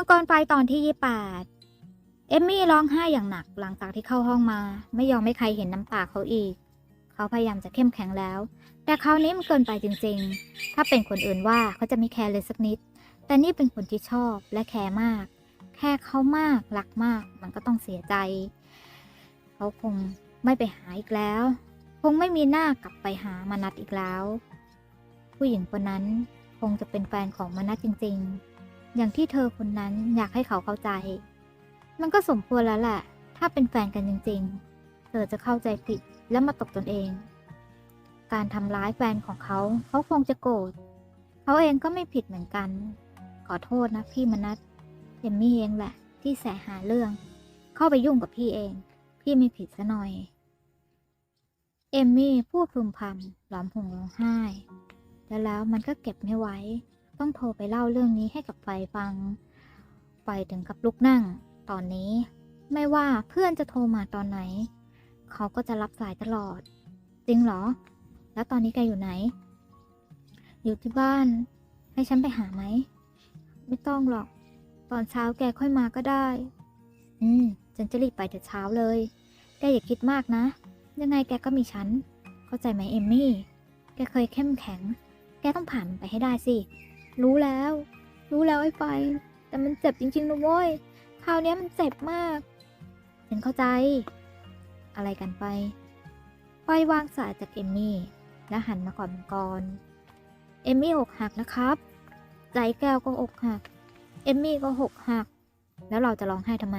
มังกรไฟตอนที่ยี่แปดเอมมี่ร้องไห้อย่างหนักหลังจากที่เข้าห้องมา ไม่ยอมให้ใครเห็นน้ำตาเขาอีก เขาพยายามจะเข้มแข็งแล้ว แต่คราวนี้มันเกินไปจริงๆ ถ้าเป็นคนอื่นว่าเขาจะไม่แคร์เลยสักนิด แต่นี่เป็นคนที่ชอบและแคร์มาก แค่เขามากรักมาก มันก็ต้องเสียใจ เขาคงไม่ไปหาอีกแล้ว คงไม่มีหน้ากลับไปหามานัดอีกแล้ว ผู้หญิงคนนั้นคงจะเป็นแฟนของมานัดจริง ๆ อย่างที่เธอคนนั้นอยากให้เขาเข้าใจ มันก็สมควรแล้วแหละ ถ้าเป็นแฟนกันจริง ๆ เธอจะเข้าใจผิดและมาตบตนเอง การทำร้ายแฟนของเขา เขาคงจะโกรธ เขาเองก็ไม่ผิดเหมือนกัน ขอโทษนะพี่มนัทเอมมี่เองแหละ ที่แสหาเรื่อง เข้าไปยุ่งกับพี่เอง พี่ไม่ผิดซะหน่อย เอมมี่พูดพึมพำหลอมหงร้องไห้ แล้วแล้วมันก็เก็บไม่ไหว ต้องโทรไปเล่าเรื่องนี้ให้กับไฟฟัง ไฟถึงกับลุกนั่ง ตอนนี้ไม่ว่าเพื่อนจะโทรมาตอนไหน เขาก็จะรับสายตลอด จริงเหรอ แล้วตอนนี้แกอยู่ไหน อยู่ที่บ้าน ให้ฉันไปหาไหม ไม่ต้องหรอก ตอนเช้าแกค่อยมาก็ได้ อืม ฉันจะรีบไปแต่เช้าเลย แกอย่าคิดมากนะ ยังไงแกก็มีฉัน เข้าใจไหมเอมมี่ แกเคยเข้มแข็ง แกต้องผ่านมันไปให้ได้สิ รู้แล้ว รู้แล้วไอ้ไฟ แต่มันเจ็บจริงๆนะเว้ย คราวนี้มันเจ็บมาก ฉันเข้าใจ อะไรกันไป ไฟวางสายจากเอมมี่ และหันมาก่อนมังกร เอมมี่อกหักนะครับ ใจแก้วก็อกหัก เอมมี่ก็หกหัก แล้วเราจะร้องไห้ทำไม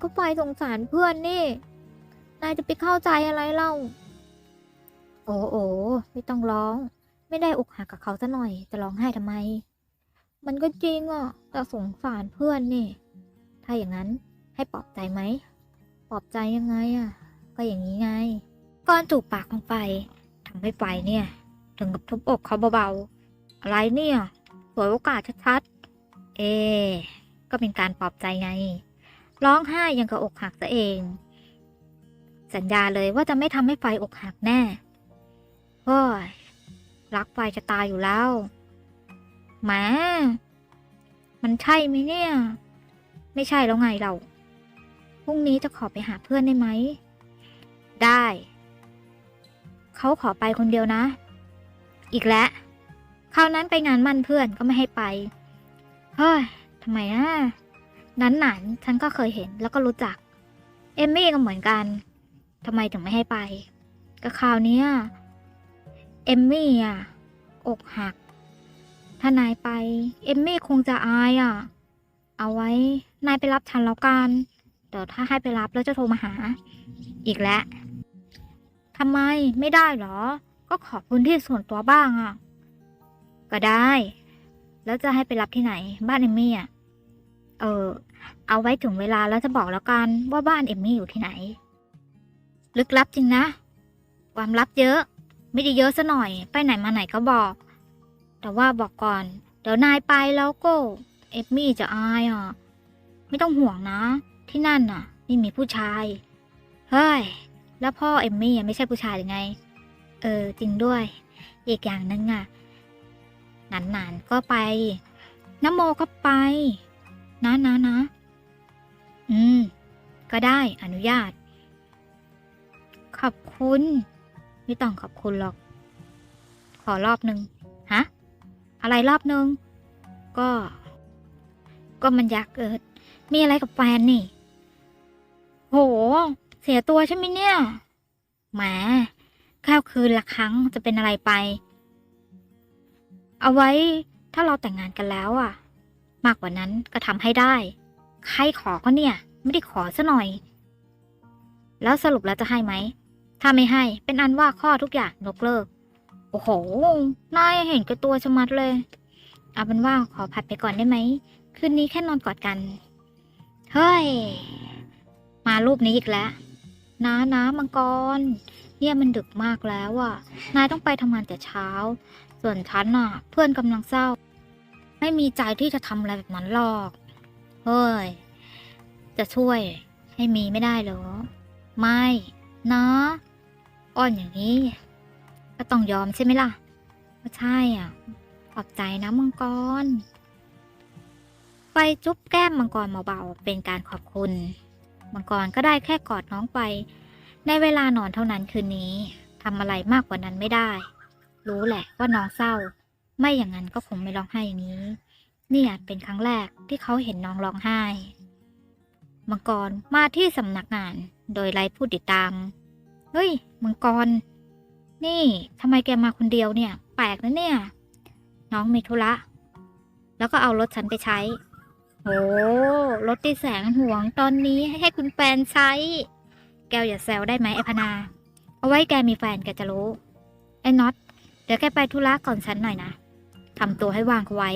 ก็ไฟสงสารเพื่อนนี่ นายจะไปเข้าใจอะไรเล่า โอ้โอไม่ต้องร้อง ไม่ได้อกหักกับเขาซะหน่อย จะร้องไห้ทำไม มันก็จริงอะ แต่สงสารเพื่อนนี่ ถ้าอย่างนั้นให้ปลอบใจไหม ปลอบใจยังไงอะ ก็อย่างนี้ไง ก้อนจูบปากลงไปทำให้ไฟเนี่ย ถึงกับทุบอกเขาเบาๆ อะไรเนี่ยสวยโอกาสชัดๆ เอ ก็เป็นการปลอบใจไง ร้องไห้ยังกับอกหักซะเอง สัญญาเลยว่าจะไม่ทำให้ไฟอกหักแน่เฮ้ย รักไฟจะตายอยู่แล้วแหมมันใช่ไหมเนี่ย ไม่ใช่แล้วไงเรา พรุ่งนี้จะขอไปหาเพื่อนได้ไหม ได้ เขาขอไปคนเดียวนะ อีกแล้วคราวนั้นไปงานมั่นเพื่อนก็ไม่ให้ไป เฮ้ยทำไมนะนั้นหนานฉันก็เคยเห็นแล้วก็รู้จัก เอมมี่ก็เหมือนกันทำไมถึงไม่ให้ไป ก็คราวนี้ เอมมี่อะ อกหัก ถ้านายไป เอมมี่คงจะอายอะ เอาไว้ นายไปรับฉันแล้วกัน เดี๋ยวถ้าให้ไปรับแล้วจะโทรมาหา อีกแล้วทำไมไม่ได้เหรอ ก็ขอพื้นที่ส่วนตัวบ้างอะ ก็ได้ แล้วจะให้ไปรับที่ไหน บ้านเอมมี่อะ เออ เอาไว้ถึงเวลาแล้วจะบอกแล้วกันว่าบ้านเอมมี่อยู่ที่ไหน ลึกลับจริงนะ ความลับเยอะ ไม่ได้เยอะซะหน่อย ไปไหนมาไหนก็บอก แต่ว่าบอกก่อน เดี๋ยวนายไปแล้วก็เอมมี่จะอายอะ ไม่ต้องห่วงนะ ที่นั่นน่ะไม่มีผู้ชาย เฮ้ย แล้วพ่อเอมมี่ไม่ใช่ผู้ชายหรือไง เออ จริงด้วย อีกอย่างนึงอะนานๆก็ไปน้ำโมก็ไป นะนะนะอืม ก็ได้อนุญาต ขอบคุณ ไม่ต้องขอบคุณหรอก ขอรอบหนึ่งฮะ อะไรรอบหนึ่งก็ ก็มันอยากเกิด มีอะไรกับแฟนนี่ โห เสียตัวใช่ไหมเนี่ย แหมแค่คืนละครั้งจะเป็นอะไรไป เอาไว้ถ้าเราแต่งงานกันแล้วอะมากกว่านั้นก็ทำให้ได้ ใครขอก็เนี่ย ไม่ได้ขอซะหน่อย แล้วสรุปแล้วจะให้ไหม ถ้าไม่ให้เป็นอันว่าข้อทุกอย่างยกเลิก โอ้โห นายเห็นกับตัวชะมัดเลย เอาเป็นว่าขอผัดไปก่อนได้ไหม คืนนี้แค่นอนกอดกัน เฮ้ย มารูปนี้อีกแล้วน้าน้ามังกร เนี่ยมันดึกมากแล้วอะนายต้องไปทำงานแต่เช้า ส่วนฉันน่ะเพื่อนกำลังเศร้า ไม่มีใจที่จะทำอะไรแบบนั้นหรอก เฮ้ย จะช่วยให้มีไม่ได้เหรอ ไม่ นะ อ้อนอย่างนี้ ก็ต้องยอมใช่ไหมล่ะก็ใช่อะ ขอบใจนะมังกรไฟไปจุ๊บแก้มมังกรเบาๆ เป็นการขอบคุณ มังกรก็ได้แค่กอดน้องไป ในเวลานอนเท่านั้นคืนนี้ทำอะไรมากกว่านั้นไม่ได้ รู้แหละว่าน้องเศร้า ไม่อย่างนั้นก็คงไม่ร้องไห้อย่างนี้ นี่อาจเป็นครั้งแรกที่เขาเห็นน้องร้องไห้ มังกรมาที่สำนักงาน โดยไร้ผู้ติดตาม เฮ้ยมังกร นี่ทำไมแกมาคนเดียวเนี่ย แปลกนะเนี่ย น้องมีธุระ แล้วก็เอารถฉันไปใช้ โอ้รถที่แสงห่วงตอนนี้ให้คุณแฟนใช้ แกอย่าแซวได้ไหมไอพนา เอาไว้แกมีแฟนแกจะรู้ ไอ้น็อต เดี๋ยวแกไปธุระก่อนฉันหน่อยนะทำตัวให้ว่างเขาไว้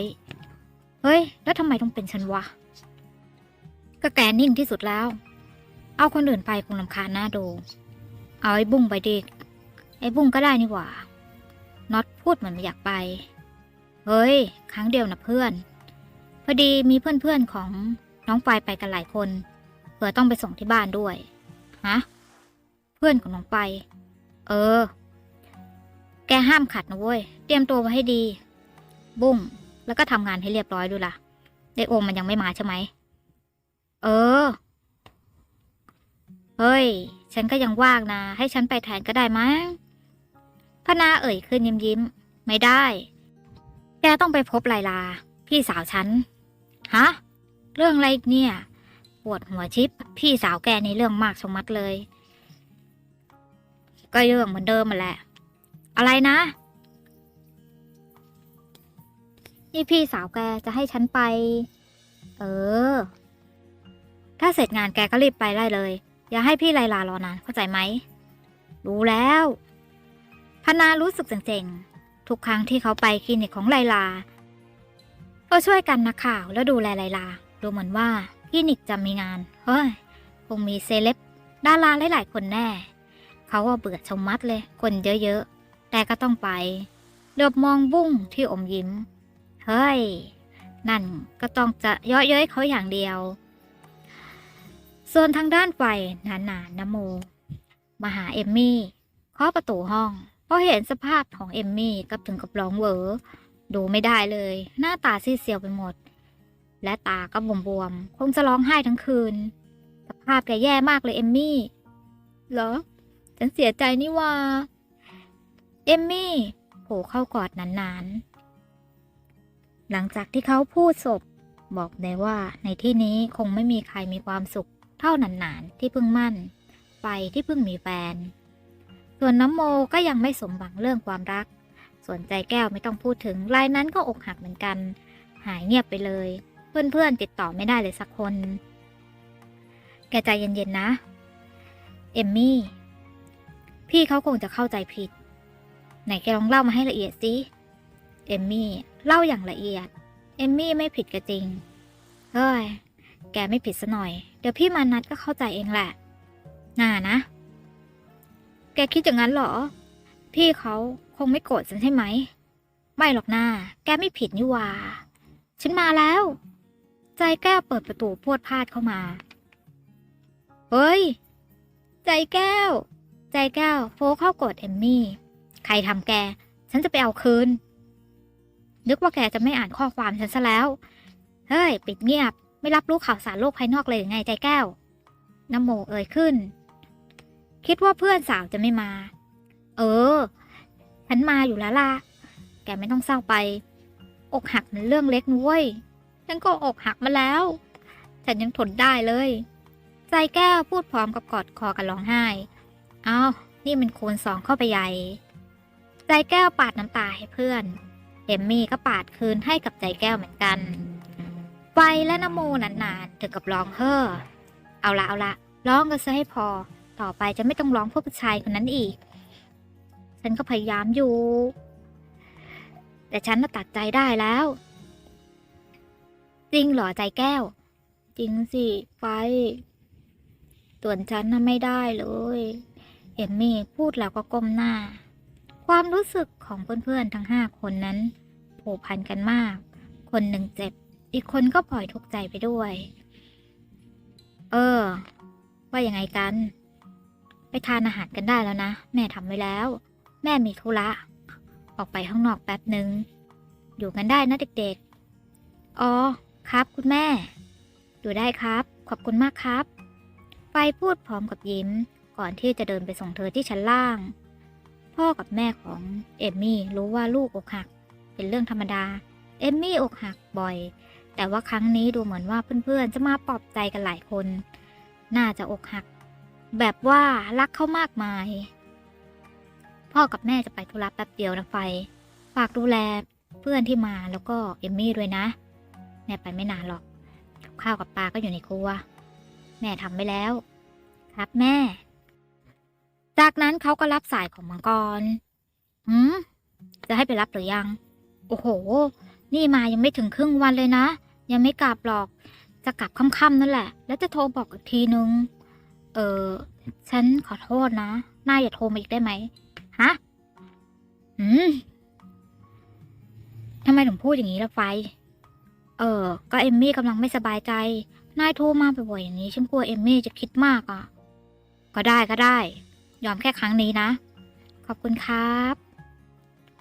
เฮ้ย แล้วทำไมต้องเป็นฉันวะ ก็แกนิ่งที่สุดแล้ว เอาคนอื่นไปคงลำคาญหน้าดู เอาไอ้บุ้งไปดิไอ้บุ้งก็ได้นี่หว่าน็อตพูดเหมือนไม่อยากไป เฮ้ย ครั้งเดียวนะเพื่อน พอดีมีเพื่อนๆของน้องปายไปกันหลายคนเผื่อต้องไปส่งที่บ้านด้วย ฮะ เพื่อนของน้องไป เออ แกห้ามขัดนะเว้ย เตรียมตัวไว้ให้ดี บุ้ง แล้วก็ทำงานให้เรียบร้อยดูล่ะไดโอมมันยังไม่มาใช่ไหม เออ เฮ้ย ฉันก็ยังว่างนะ ให้ฉันไปแทนก็ได้มั้งพนาเอ่ยขึ้นยิ้มยิ้ม ไม่ได้ แกต้องไปพบไลลา พี่สาวฉัน ฮะ เรื่องอะไรเนี่ย ปวดหัวชิป พี่สาวแกในเรื่องมากชมัดเลย ก็เรื่องเหมือนเดิมมาแหละ อะไรนะ นี่พี่สาวแกจะให้ฉันไป เออ ถ้าเสร็จงานแกก็รีบไปได้เลย อย่าให้พี่ไลลารอนานเข้าใจไหม รู้แล้ว พนารู้สึกเจ๋งๆ ทุกครั้งที่เขาไปคลินิกของไลลา ก็ช่วยกันนักข่าวแล้วดูแลไลลา ดูเหมือนว่าคลินิกจะมีงาน เฮ้ย คงมีเซเลบดาราหลายๆคนแน่ เขาว่าเบื่อชมมัดเลย คนเยอะๆ แต่ก็ต้องไปเหลือบมองบุ้งที่อมยิ้ม เฮ้ย นั่นก็ต้องจะเยาะเย้ยเขาอย่างเดียว ส่วนทางด้านไฟหนานานโม มาหาเอมมี่เคาะประตูห้องพอเห็นสภาพของเอมมี่ก็ถึงกับร้องเวอดูไม่ได้เลย หน้าตาซีดเซียวไปหมด และตาก็บวมๆ คงจะร้องไห้ทั้งคืน สภาพแกแย่มากเลยเอมมี่ เหรอ ฉันเสียใจนี่ว่าเอมมี่โผล่เข้ากอดนานๆ หลังจากที่เขาพูดศพบอกได้ว่าในที่นี้คงไม่มีใครมีความสุข เท่าหนานๆที่เพิ่งมั่น ไปที่เพิ่งมีแฟน ส่วนน้ำโมก็ยังไม่สมหวังเรื่องความรัก ส่วนใจแก้วไม่ต้องพูดถึงรายนั้นก็อกหักเหมือนกัน หายเงียบไปเลย เพื่อนๆติดต่อไม่ได้เลยสักคน แกใจเย็นๆนะ เอมมี่ พี่เขาคงจะเข้าใจผิด ไหนแกลองเล่ามาให้ละเอียดสิเอมมี่เล่าอย่างละเอียด เอมมี่ไม่ผิดก็จริง เฮ้ย แกไม่ผิดซะหน่อย เดี๋ยวพี่มานัดก็เข้าใจเองแหละ น่านะ แกคิดอย่างนั้นเหรอ พี่เขาคงไม่โกรธฉันใช่ไหม ไม่หรอกนาแกไม่ผิดนี่ว่า ฉันมาแล้ว ใจแก้วเปิดประตูพวดพลาดเข้ามา เฮ้ย ใจแก้ว ใจแก้วโฟเข้ากดเอมมี่ ใครทำแก ฉันจะไปเอาคืน นึกว่าแกจะไม่อ่านข้อความฉันซะแล้ว เฮ้ย ปิดเงียบ ไม่รับรู้ข่าวสารโลกภายนอกเลยหรือไงใจแก้วน้ำโมเอ่ยขึ้น คิดว่าเพื่อนสาวจะไม่มา เออ ฉันมาอยู่แล้วล่ะ แกไม่ต้องเศร้าไป อกหักมันเรื่องเล็กนุ้ย ฉันก็อกหักมาแล้ว ฉันยังทนได้เลย ใจแก้วพูดพร้อมกับกอดคอกันร้องไห้ เอานี่มันคูณสองเข้าไปใหญ่ ใจแก้วปาดน้ำตาให้เพื่อน เอมมี่ก็ปาดคืนให้กับใจแก้วเหมือนกัน ไฟและน้ำมูนานๆถึงกับร้องเฮ่อเอาละเอาละร้องกันซะให้พอ ต่อไปจะไม่ต้องร้องเพื่อผู้ชายคนนั้นอีก ฉันก็พยายามอยู่ แต่ฉันน่ะตัดใจได้แล้ว จริงเหรอใจแก้ว จริงสิไฟส่วนฉันน่ะไม่ได้เลย เอมมี่พูดแล้วก็ก้มหน้า ความรู้สึกของเพื่อนๆทั้งห้าคนนั้นผูกพันกันมาก คนหนึ่งเจ็บ อีกคนก็ปล่อยทุกข์ใจไปด้วย เออ ว่ายังไงกัน ไปทานอาหารกันได้แล้วนะ แม่ทำไว้แล้ว แม่มีธุระ ออกไปข้างนอกแป๊บหนึ่ง อยู่กันได้นะเด็กๆ อ๋อ ครับคุณแม่ดูได้ครับ ขอบคุณมากครับไฟพูดพร้อมกับยิ้ม ก่อนที่จะเดินไปส่งเธอที่ชั้นล่าง พ่อกับแม่ของเอมมี่รู้ว่าลูกอกหัก เป็นเรื่องธรรมดา เอมมี่อกหักบ่อย แต่ว่าครั้งนี้ดูเหมือนว่าเพื่อนๆ จะมาปลอบใจกันหลายคน น่าจะอกหัก แบบว่ารักเขามากมาย พ่อกับแม่จะไปธุระแป๊บเดียวนะไฟ ฝากดูแลเพื่อนที่มาแล้วก็เอมมี่ด้วยนะ แม่ไปไม่นานหรอก กับข้าวกับปลาก็อยู่ในครัว แม่ทำไปแล้ว ครับแม่ จากนั้นเขาก็รับสายของมังกรหืม จะให้ไปรับหรือยัง โอ้โห นี่มายังไม่ถึงครึ่งวันเลยนะ ยังไม่กลับหรอก จะกลับค่ำๆนั่นแหละ แล้วจะโทรบอกอีกทีนึง เออฉันขอโทษนะนายอย่าโทรมาอีกได้ไหมฮะอืมทำไมถึงพูดอย่างนี้ล่ะไฟ เออ ก็เอมมี่กำลังไม่สบายใจ นายโทรมาบ่อยๆอย่างนี้ ฉันกลัวเอมมี่จะคิดมากอะ ก็ได้ก็ได้ ยอมแค่ครั้งนี้นะ ขอบคุณครับ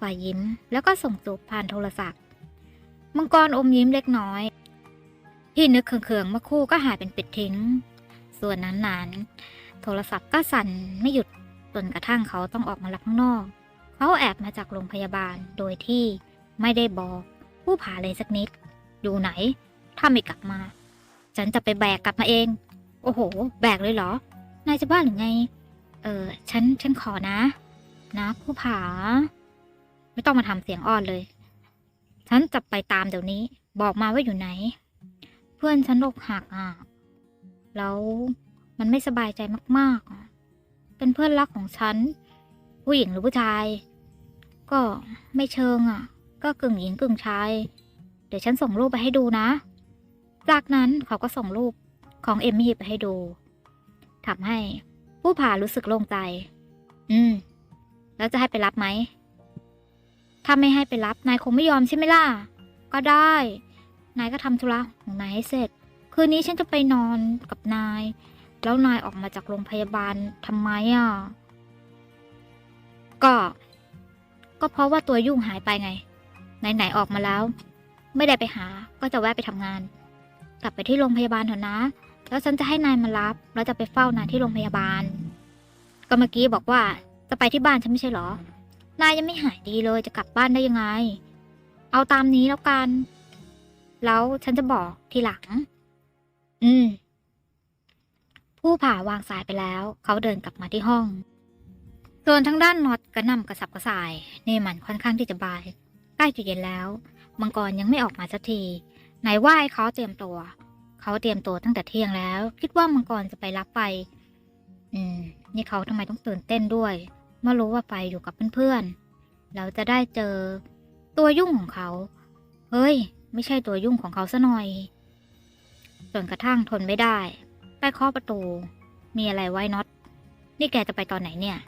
ฝ่ายยิ้ม แล้วก็ส่งจูบผ่านโทรศัพท์ มังกรอมยิ้มเล็กน้อย ที่นึกเคืองๆเมื่อคู่ก็หายเป็นปิดทิ้ง ส่วนนั้นๆโทรศัพท์ก็สั่นไม่หยุดจนกระทั่งเขาต้องออกมารับข้างนอก เขาแอบมาจากโรงพยาบาลโดยที่ไม่ได้บอกผู้ผ่าเลยสักนิด อยู่ไหน ถ้าไม่กลับมา ฉันจะไปแบกกลับมาเอง โอ้โห แบกเลยเหรอ นายจะบ้าหรือไง เออ ฉัน ฉันขอนะ นะ ผู้ผา ไม่ต้องมาทำเสียงอ่อนเลย ฉันจะไปตามเดี๋ยวนี้ บอกมาว่าอยู่ไหน เพื่อนฉันอกหักอะ แล้วมันไม่สบายใจมากๆอะเป็นเพื่อนรักของฉัน ผู้หญิงหรือผู้ชาย ก็ไม่เชิงอะ ก็กึ่งหญิงกึ่งชาย เดี๋ยวฉันส่งรูปไปให้ดูนะ จากนั้นเขาก็ส่งรูปของเอมมี่ไปให้ดูทำให้ผู้ผ่ารู้สึกโล่งใจ อืม แล้วจะให้ไปรับไหม ถ้าไม่ให้ไปรับนายคงไม่ยอมใช่ไหมล่ะ ก็ได้ นายก็ทำธุระของนายให้เสร็จ คืนนี้ฉันจะไปนอนกับนาย แล้วนายออกมาจากโรงพยาบาลทำไมอะ ก็ ก็เพราะว่าตัวยุ่งหายไปไง ไหนๆออกมาแล้ว ไม่ได้ไปหา ก็จะแวะไปทำงาน กลับไปที่โรงพยาบาลเถอะนะ แล้วฉันจะให้นายมารับ แล้วจะไปเฝ้านายที่โรงพยาบาล ก็เมื่อกี้บอกว่าจะไปที่บ้านฉันไม่ใช่เหรอ นายยังไม่หายดีเลยจะกลับบ้านได้ยังไง เอาตามนี้แล้วกัน แล้วฉันจะบอกทีหลัง อืม ผู้ผ่าวางสายไปแล้ว เขาเดินกลับมาที่ห้องส่วนทางด้านน็อตกระนำกระสับกระส่ายนี่มันค่อนข้างที่จะบาย ใกล้จะเย็นแล้วมังกรยังไม่ออกมาสักทีไหนว่าให้เขาเตรียมตัว เขาเตรียมตัวตั้งแต่เที่ยงแล้ว คิดว่ามังกรจะไปรับไฟอืม นี่เขาทำไมต้องตื่นเต้นด้วย เมื่อรู้ว่าไฟอยู่กับเพื่อนๆ เราจะได้เจอตัวยุ่งของเขา เฮ้ย ไม่ใช่ตัวยุ่งของเขาซะหน่อย จนกระทั่งทนไม่ได้ไปเคาะประตู มีอะไรไว้น็อต นี่แกจะไปตอนไหนเนี่ย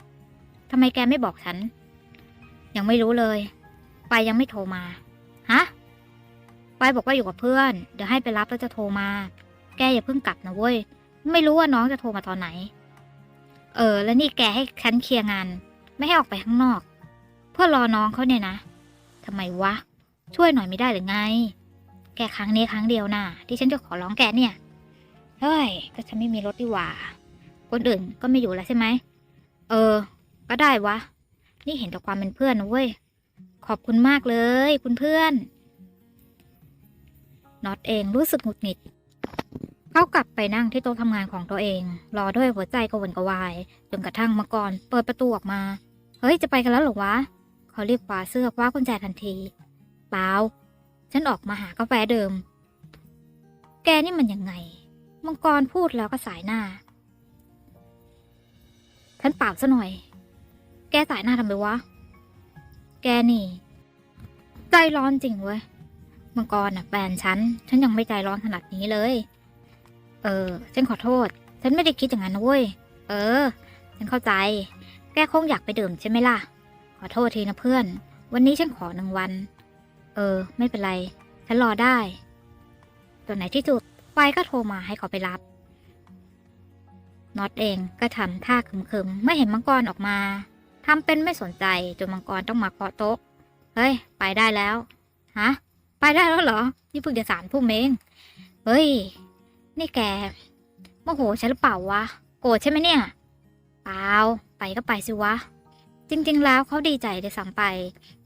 ทำไมแกไม่บอกฉัน ยังไม่รู้เลย ไปยังไม่โทรมา ฮะ ไปบอกว่าอยู่กับเพื่อน เดี๋ยวให้ไปรับแล้วจะโทรมา แกอย่าเพิ่งกลับนะเว้ย ไม่รู้ว่าน้องจะโทรมาตอนไหน เออ แล้วนี่แกให้ฉันเคลียร์งาน ไม่ให้ออกไปข้างนอก เพื่อรอน้องเขาเนี่ยนะทำไมวะ ช่วยหน่อยไม่ได้หรือไง แกครั้งนี้ครั้งเดียวนะที่ฉันจะขอร้องแกเนี่ย เฮ้ย ก็ฉันไม่มีรถดีหว่า คนอื่นก็ไม่อยู่แล้วใช่ไหม เออ ก็ได้วะ นี่เห็นแต่ความเป็นเพื่อนนะเว้ย ขอบคุณมากเลย คุณเพื่อนน็อตเองรู้สึกหงุดหงิด เขากลับไปนั่งที่โต๊ะทำงานของตัวเอง รอด้วยหัวใจกระวนกระวายจนกระทั่งมังกรเปิดประตูออกมา เฮ้ยจะไปกันแล้วหรอวะเขารีบคว้าเสื้อคว้ากุญแจทันทีเปล่าฉันออกมาหากาแฟเดิม แกนี่มันยังไง มังกรพูดแล้วก็สายหน้าฉันเปล่าซะหน่อย แกสายหน้าทำไมวะ แกนี่ ใจร้อนจริงเว้ยมังกรน่ะแฟนฉัน ฉันยังไม่ใจร้อนขนาดนี้เลย เออ ฉันขอโทษ ฉันไม่ได้คิดอย่างนั้นนะเว้ย เออ ฉันเข้าใจ แกคงอยากไปดื่มใช่ไหมล่ะ ขอโทษทีนะเพื่อน วันนี้ฉันขอหนึ่งวัน เออ ไม่เป็นไร ฉันรอได้ตอนไหนที่สุดไฟก็โทรมาให้เขาไปรับ น็อตเองก็ทำท่าคึมๆไม่เห็นมังกรออกมาทำเป็นไม่สนใจจนมังกรต้องมาเคาะโต๊ะ เฮ้ย ไปได้แล้ว ฮะ ไปไปได้แล้วเหรอ นี่เพิ่งจะสามทุ่มเอง เฮ้ย นี่แกโมโหฉันหรือเปล่าวะ โกรธใช่ไหมเนี่ย เปล่า ไปก็ไปสิวะ จริง ๆ แล้วเขาดีใจเลยซ้ำไป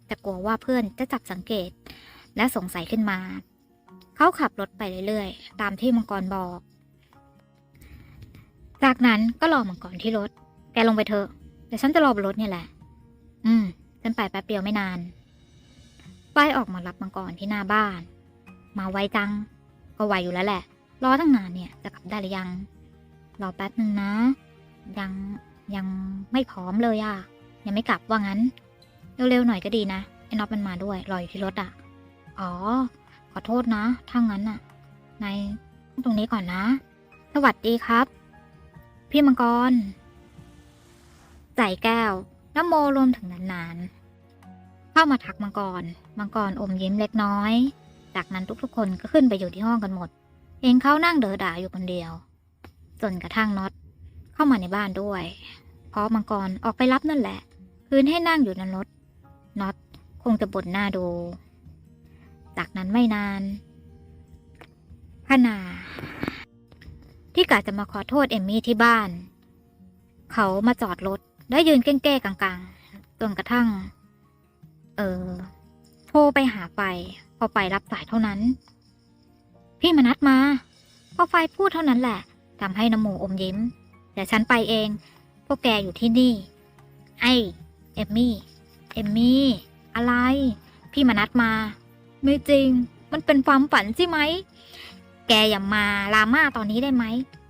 แต่กลัวว่าเพื่อนจะจับสังเกต และสงสัยขึ้นมา เขาขับรถไปเรื่อยๆ ตามที่มังกรบอก จากนั้นก็รอมังกรที่รถ แกลงไปเถอะ เดี๋ยวฉันจะรอบนรถเนี่ยแหละ อืม ฉันไปแป๊บเดียวไม่นานป้ายออกมารับมังกรที่หน้าบ้าน มาไวจัง ก็ไวอยู่แล้วแหละ รอตั้งนานเนี่ยจะกลับได้หรือยัง รอแป๊บนึงนะ ยังยังไม่พร้อมเลยอะยังไม่กลับว่างั้น เร็วๆหน่อยก็ดีนะไอ้น็อตมันมาด้วย รออยู่ที่รถอะอ๋อ ขอโทษนะถ้างั้นอะนายตรงนี้ก่อนนะ สวัสดีครับ พี่มังกรใส่แก้วน้ำโมรวมถึงนานๆ เข้ามาทักมังกร มังกรอมยิ้มเล็กน้อย จากนั้นทุกๆคนก็ขึ้นไปอยู่ที่ห้องกันหมด เองเขานั่งเดอด่าอยู่คนเดียว จนกระทั่งน็อตเข้ามาในบ้านด้วย เพราะมังกรออกไปรับนั่นแหละ คืนให้นั่งอยู่ในรถน็อตคงจะบ่นหน้าดู จากนั้นไม่นานพนา ที่กะจะมาขอโทษเอมมี่ที่บ้าน เขามาจอดรถแล้ยืนเก้ๆกลางๆจนกระทั่ง เออโทรไปหาไฟพอไฟรับสายเท่านั้น พี่มนัดมา พอไฟพูดเท่านั้นแหละทำให้น้ำหมูอมยิ้ม แต่ฉันไปเอง พวกแกอยู่ที่นี่ ไอเอมมี่ เอมมี่ อะไร พี่มนัดมา ไม่จริง มันเป็นความฝันใช่ไหม แกอย่ามาลาม่าตอนนี้ได้ไหม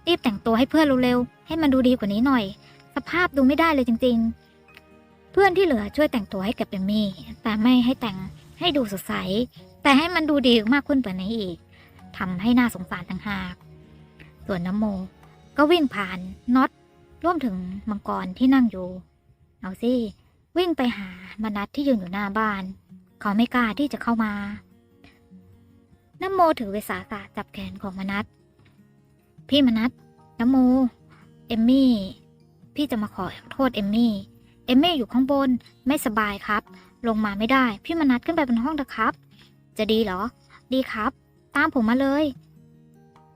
รีบแต่งตัวให้เพื่อนเร็วๆ ให้มันดูดีกว่านี้หน่อย สภาพดูไม่ได้เลยจริง ๆ เพื่อนที่เหลือช่วยแต่งตัวให้กับเอมมี่ แต่ไม่ให้แต่งให้ดูสดใส แต่ให้มันดูดีมากขึ้นกว่านี้อีก ทำให้น่าสงสารต่างหาก ส่วนน้ำโมก็วิ่งผ่านน็อตร่วมถึงมังกรที่นั่งอยู่ เอาสิวิ่งไปหามนัดที่ยืนอยู่หน้าบ้าน เขาไม่กล้าที่จะเข้ามา น้ำโมถือเวสาสะจับแขนของมนัดพี่มนัดน้ำโม เอมมี่ พี่จะมาขอโทษเอมมี่ เอมมี่อยู่ข้างบนไม่สบายครับ ลงมาไม่ได้ พี่มนัดขึ้นไปบนห้องเถอะครับ จะดีเหรอ ดีครับ ตามผมมาเลย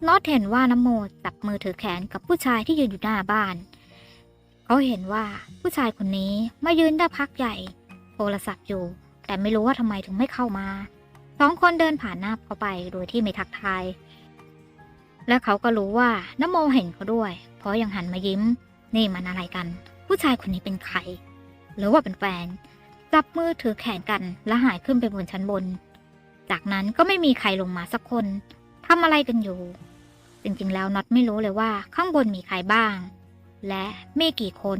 น็อตเห็นว่าน้ำโมจับมือถือแขนกับผู้ชายที่ยืนอยู่หน้าบ้าน เขาเห็นว่าผู้ชายคนนี้มายืนได้พักใหญ่ โทรศัพท์อยู่ แต่ไม่รู้ว่าทำไมถึงไม่เข้ามาสองคนเดินผ่านหน้าเขาไปโดยที่ไม่ทักทาย และเขาก็รู้ว่าน้ำโมเห็นเขาด้วย เพราะยังหันมายิ้ม นี่มันอะไรกัน ผู้ชายคนนี้เป็นใคร หรือว่าเป็นแฟนจับมือถือแขนกันและหายขึ้นไปบนชั้นบน จากนั้นก็ไม่มีใครลงมาสักคนทำอะไรกันอยู่ จริงๆแล้วน็อตไม่รู้เลยว่าข้างบนมีใครบ้าง และมีกี่คน